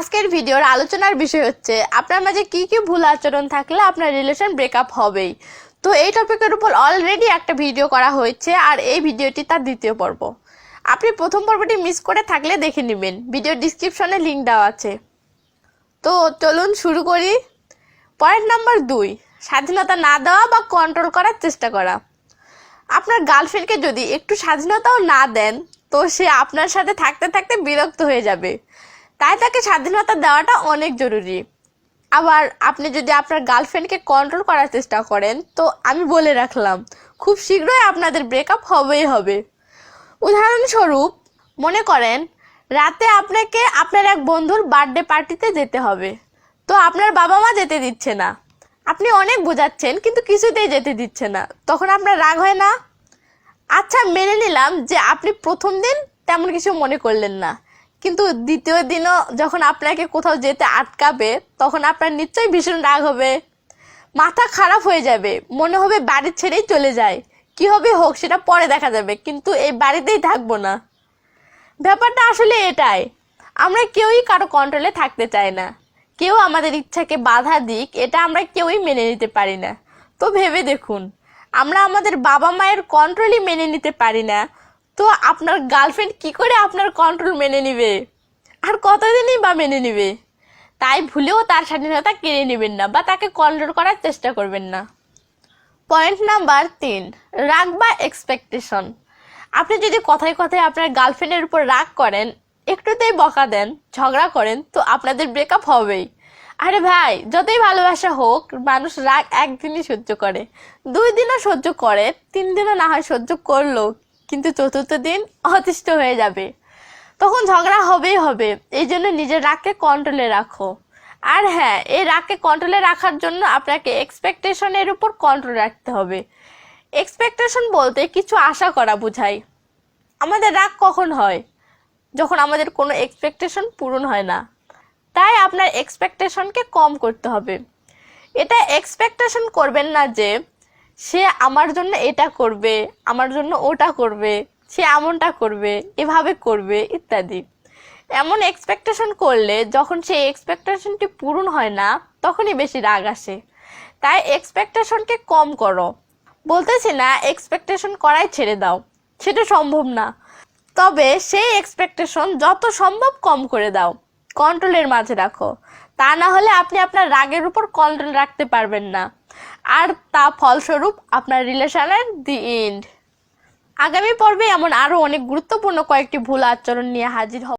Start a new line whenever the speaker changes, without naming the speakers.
আজকের ভিডিওর আলোচনার বিষয় হচ্ছে, আপনার মাঝে কি কি ভুল আচরণ থাকলে আপনার রিলেশন ব্রেকআপ হবেই। তো এই টপিকের উপর অলরেডি একটা ভিডিও করা হয়েছে, আর এই ভিডিওটি তার দ্বিতীয় পর্ব। আপনি প্রথম পর্বটি মিস করে থাকলে দেখে নেবেন। ভিডিও ডিসক্রিপশনে লিঙ্ক দেওয়া আছে। তো চলুন শুরু করি। পয়েন্ট নাম্বার দুই, স্বাধীনতা না দেওয়া বা কন্ট্রোল করার চেষ্টা করা। আপনার গার্লফ্রেন্ডকে যদি একটু স্বাধীনতাও না দেন, তো সে আপনার সাথে থাকতে থাকতে বিরক্ত হয়ে যাবে। তাই তাকে স্বাধীনতা দেওয়াটা অনেক জরুরি। আবার আপনি যদি আপনার গার্লফ্রেন্ডকে কন্ট্রোল করার চেষ্টা করেন, তো আমি বলে রাখলাম, খুব শীঘ্রই আপনাদের ব্রেকআপ হবেই হবে। উদাহরণস্বরূপ, মনে করেন, রাতে আপনাকে আপনার এক বন্ধুর বার্থডে পার্টিতে যেতে হবে। তো আপনার বাবা মা যেতে দিচ্ছে না। আপনি অনেক বোঝাচ্ছেন, কিন্তু কিছুতেই যেতে দিচ্ছে না। তখন আপনার রাগ হয় না? আচ্ছা মেনে নিলাম যে আপনি প্রথম দিন তেমন কিছু মনে করলেন না। কিন্তু দ্বিতীয় দিনও যখন আপনাকে কোথাও যেতে আটকাবে, তখন আপনার নিশ্চয়ই ভীষণ রাগ হবে। মাথা খারাপ হয়ে যাবে, মনে হবে বাড়ি ছেড়েই চলে যায়। কি হবে হোক, সেটা পরে দেখা যাবে, কিন্তু এই বাড়িতেই থাকব না। ব্যাপারটা আসলে এটাই, আমরা কেউই কারও কন্ট্রোলে থাকতে চাই না। কেউ আমাদের ইচ্ছাকে বাধা দিক, এটা আমরা কেউই মেনে নিতে পারি না। তো ভেবে দেখুন, আমরা আমাদের বাবা মায়ের কন্ট্রোলই মেনে নিতে পারি না। তো আপনার গার্লফ্রেন্ড কি করে আপনার কন্ট্রোল মেনে নিবে? আর কতদিনই বা মেনে নিবে? তাই ভুলেও তার স্বাধীনতা কেড়ে নেবেন না বা তাকে কন্ট্রোল করার চেষ্টা করবেন না। পয়েন্ট নাম্বার তিন, রাগ বা এক্সপেকটেশন আপনি যদি কথায় কথায় আপনার গার্লফ্রেন্ডের উপর রাগ করেন, একটুতেই বকা দেন, ঝগড়া করেন, তো আপনাদের ব্রেকআপ হবেই। আরে ভাই, যতই ভালোবাসা হোক, মানুষ রাগ একদিনই সহ্য করে। দুই দিনও সহ্য করে, তিন দিনও না হয় সহ্য করল কিন্তু চতুর্থ দিন অতিষ্ঠ হয়ে যাবে। তখন ঝগড়া হবেই হবে। এই জন্য নিজের রাগকে কন্ট্রোলে রাখো। আর হ্যাঁ এই রাগকে কন্ট্রোলে রাখার জন্য আপনাকে এক্সপেকটেশনের উপর কন্ট্রোল রাখতে হবে। এক্সপেকটেশন বলতে কিছু আশা করা বোঝায়। আমাদের রাগ কখন হয়? যখন আমাদের কোনো এক্সপেকটেশন পূরণ হয় না। তাই আপনার এক্সপেকটেশনকে কম করতে হবে। এটা এক্সপেকটেশন করবেন না যে সে আমার জন্য এটা করবে, আমার জন্য ওটা করবে, সে এমনটা করবে, এভাবে করবে ইত্যাদি। এমন এক্সপেকটেশন করলে যখন সেই এক্সপেকটেশনটি পূরণ হয় না, তখনই বেশি রাগ আসে। তাই এক্সপেকটেশনকে কম করো। বলতেছি না এক্সপেকটেশন করাই ছেড়ে দাও, সেটা সম্ভব না। তবে সেই এক্সপেকটেশন যত সম্ভব কম করে দাও কন্ট্রোলের মাঝে রাখো। তা না হলে আপনি আপনার রাগের উপর কন্ট্রোল রাখতে পারবেন না। আর তা ফলস্বরূপ আপনার রিলেশনের দি এন্ড আগামী পর্বে এমন আরও অনেক গুরুত্বপূর্ণ কয়েকটি ভুল আচরণ নিয়ে হাজির হব।